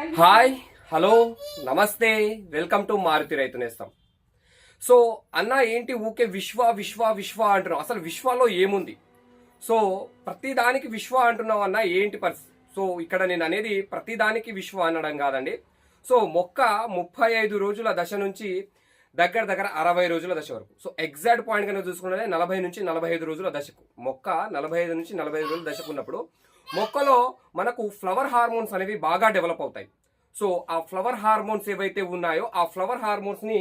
Hi hello నమస్తే welcome to Maruti రైతు నేస్తాం. So అన్న ఏంటి ఊకే విశ్వ విశ్వ విశ్వ అంటున్నావు? అసలు విశ్వలో ఏముంది? సో ప్రతిదానికి విశ్వ అంటున్నావు అన్న ఏంటి పరిస్థితి సో ఇక్కడ నేను అనేది ప్రతిదానికి విశ్వ అనడం కాదండి. సో మొక్క ముప్పై ఐదు రోజుల దశ నుంచి దగ్గర దగ్గర అరవై రోజుల దశ వరకు. సో ఎగ్జాక్ట్ పాయింట్ కనుక చూసుకుంటే నలభై నుంచి నలభై ఐదు రోజుల దశకు. మొక్క నలభై ఐదు నుంచి నలభై ఐదు రోజుల దశకు ఉన్నప్పుడు మొక్కలో మనకు ఫ్లవర్ హార్మోన్స్ అనేవి బాగా డెవలప్ అవుతాయి. సో ఆ ఫ్లవర్ హార్మోన్స్ ఏవైతే ఉన్నాయో ఆ ఫ్లవర్ హార్మోన్స్ని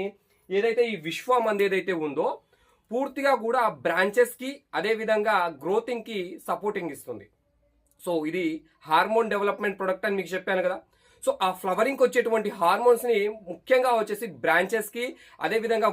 ఏదైతే ఈ విశ్వం అంది ఏదైతే ఉందో పూర్తిగా కూడా బ్రాంచెస్కి అదేవిధంగా గ్రోతింగ్కి అదే విధంగా సపోర్టింగ్ ఇస్తుంది. సో ఇది హార్మోన్ డెవలప్మెంట్ ప్రొడక్ట్ అని మీకు చెప్పాను కదా. సో ఆ ఫ్లవరింగ్ వచ్చేటువంటి హార్మోన్స్ని ముఖ్యంగా వచ్చేసి బ్రాంచెస్కి అదేవిధంగా అదే విధంగా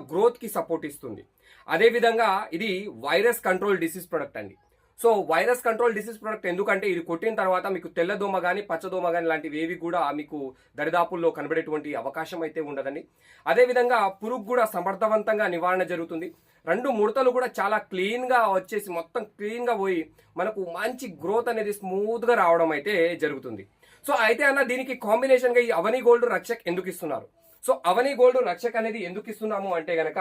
సపోర్ట్ ఇస్తుంది. అదేవిధంగా ఇది వైరస్ కంట్రోల్ డిసీజ్ ప్రొడక్ట్ అండి. So virus control disease product ఎందుకంటే ఇది కొట్టిన తర్వాత మీకు తెల్లదోమ కానీ పచ్చదోమ కానీ లాంటివి ఏవి కూడా మీకు దరిదాపుల్లో కనబడేటువంటి అవకాశం అయితే ఉండదండి. అదేవిధంగా పురుగు కూడా సమర్థవంతంగా నివారణ జరుగుతుంది. రెండు ముడతలు కూడా చాలా క్లీన్గా వచ్చేసి మొత్తం క్లీన్గా పోయి మనకు మంచి గ్రోత్ అనేది స్మూత్గా రావడం అయితే జరుగుతుంది. సో అయితే అన్న దీనికి కాంబినేషన్గా ఈ అవని గోల్డ్ రక్షక్ ఎందుకు ఇస్తున్నారు? సో అవని గోల్డ్ రక్షక్ అనేది ఎందుకు ఇస్తున్నాము అంటే గనక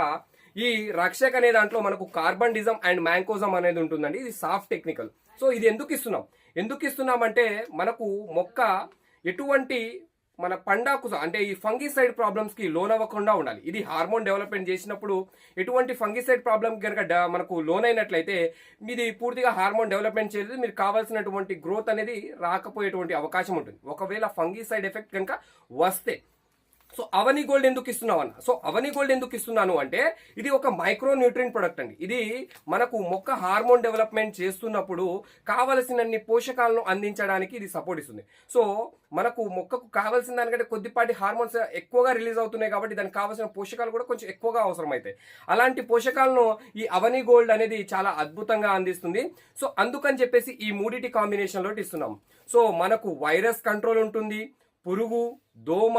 ఈ రక్షక్ అనే దాంట్లో మనకు కార్బన్ డిజం అండ్ మ్యాంకోజం అనేది ఉంటుందండి. ఇది సాఫ్ట్ టెక్నికల్. సో ఇది ఎందుకు ఇస్తున్నాం ఎందుకు ఇస్తున్నాం అంటే మనకు మొక్క ఎటువంటి మన పండాకు అంటే ఈ ఫంగిసైడ్ ప్రాబ్లమ్స్కి లోన్ అవ్వకుండా ఉండాలి. ఇది హార్మోన్ డెవలప్మెంట్ చేసినప్పుడు ఎటువంటి ఫంగిసైడ్ ప్రాబ్లమ్ కనుక మనకు లోన్ అయినట్లయితే ఇది పూర్తిగా హార్మోన్ డెవలప్మెంట్ చేయలేదు. మీరు కావాల్సినటువంటి గ్రోత్ అనేది రాకపోయేటువంటి అవకాశం ఉంటుంది. ఒకవేళ ఫంగిసైడ్ ఎఫెక్ట్ కనుక వస్తే సో అవని గోల్డ్ ఎందుకు ఇస్తున్నావు అన్న సో అవని గోల్డ్ ఎందుకు ఇస్తున్నాను అంటే ఇది ఒక మైక్రో న్యూట్రియన్ ప్రొడక్ట్ అండి. ఇది మనకు మొక్క హార్మోన్ డెవలప్మెంట్ చేస్తున్నప్పుడు కావలసినన్ని పోషకాలను అందించడానికి ఇది సపోర్ట్ ఇస్తుంది. సో మనకు మొక్కకు కావాల్సిన దానికంటే కొద్దిపాటి హార్మోన్స్ ఎక్కువగా రిలీజ్ అవుతున్నాయి కాబట్టి దానికి కావాల్సిన పోషకాలు కూడా కొంచెం ఎక్కువగా అవసరం అవుతాయి అలాంటి పోషకాలను ఈ అవని గోల్డ్ అనేది చాలా అద్భుతంగా అందిస్తుంది. సో అందుకని చెప్పేసి ఈ మూడిటి కాంబినేషన్లో ఇస్తున్నాం. సో మనకు వైరస్ కంట్రోల్ ఉంటుంది పురుగు దోమ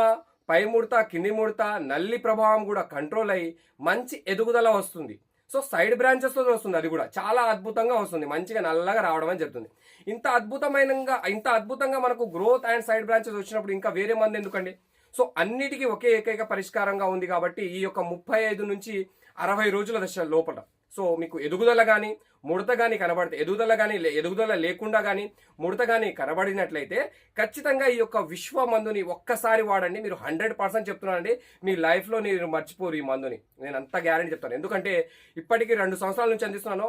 పై ముడత కింది ముడత నల్లి ప్రభావం కూడా కంట్రోల్ అయ్యి మంచి ఎదుగుదల వస్తుంది. సో సైడ్ బ్రాంచెస్తో వస్తుంది అది కూడా. చాలా అద్భుతంగా వస్తుంది. మంచిగా నల్లగా రావడం అని చెప్తుంది. ఇంత అద్భుతమైన ఇంత అద్భుతంగా మనకు గ్రోత్ అండ్ సైడ్ బ్రాంచెస్ వచ్చినప్పుడు ఇంకా వేరే మంది ఎందుకండి? సో అన్నిటికీ ఒకే ఏకైక పరిష్కారంగా ఉంది కాబట్టి ఈ యొక్క ముప్పై ఐదు నుంచి అరవై రోజుల దశ లోపల. సో మీకు ఎదుగుదల కానీ ముడత కానీ కనబడితే ఎదుగుదల కానీ ఎదుగుదల లేకుండా కానీ ముడత కానీ కనబడినట్లయితే ఖచ్చితంగా ఈ యొక్క విశ్వ మందుని ఒక్కసారి వాడండి. మీరు హండ్రెడ్ పర్సెంట్ చెప్తున్నానండి. మీ లైఫ్లో మీరు మర్చిపోరు ఈ మందుని. నేను అంత గ్యారెంటీ చెప్తాను. ఎందుకంటే ఇప్పటికీ రెండు సంవత్సరాల నుంచి అందిస్తున్నాను.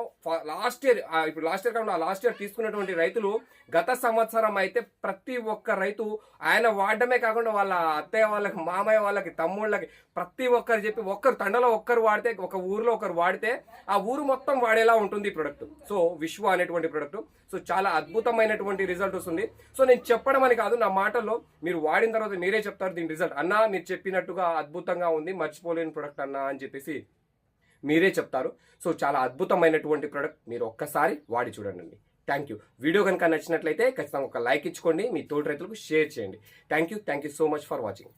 లాస్ట్ ఇయర్ ఇప్పుడు లాస్ట్ ఇయర్ కాకుండా లాస్ట్ ఇయర్ తీసుకున్నటువంటి రైతులు గత సంవత్సరం అయితే ప్రతి ఒక్క రైతు ఆయన వాడడమే కాకుండా వాళ్ళ అత్తయ్య వాళ్ళకి మామయ్య వాళ్ళకి తమ్ముళ్ళకి ప్రతి ఒక్కరు చెప్పి ఒక్కరు తండలో ఒక్కరు వాడితే ఒక ఊరిలో ఒకరు వాడితే ఆ ఊరు మొత్తం వాడేలా ఉంటుంది ఇప్పుడు ప్రొడక్ట్ సో విశ్వ అనేటువంటి ప్రొడక్ట్ సో చాలా అద్భుతమైనటువంటి రిజల్ట్ వస్తుంది. సో నేను చెప్పడం అని కాదు నా మాటల్లో మీరు వాడిన తర్వాత మీరే చెప్తారు దీని రిజల్ట్ అన్నా మీరు చెప్పినట్టుగా అద్భుతంగా ఉంది మర్చిపోలేని ప్రొడక్ట్ అన్నా అని చెప్పేసి మీరే చెప్తారు. సో చాలా అద్భుతమైనటువంటి ప్రొడక్ట్ మీరు ఒక్కసారి వాడి చూడండి. థ్యాంక్ యూ వీడియో కనుక నచ్చినట్లయితే ఖచ్చితంగా ఒక లైక్ ఇచ్చుకోండి. మీ తోటి రైతులకు షేర్ చేయండి. Thank you thank you so much for watching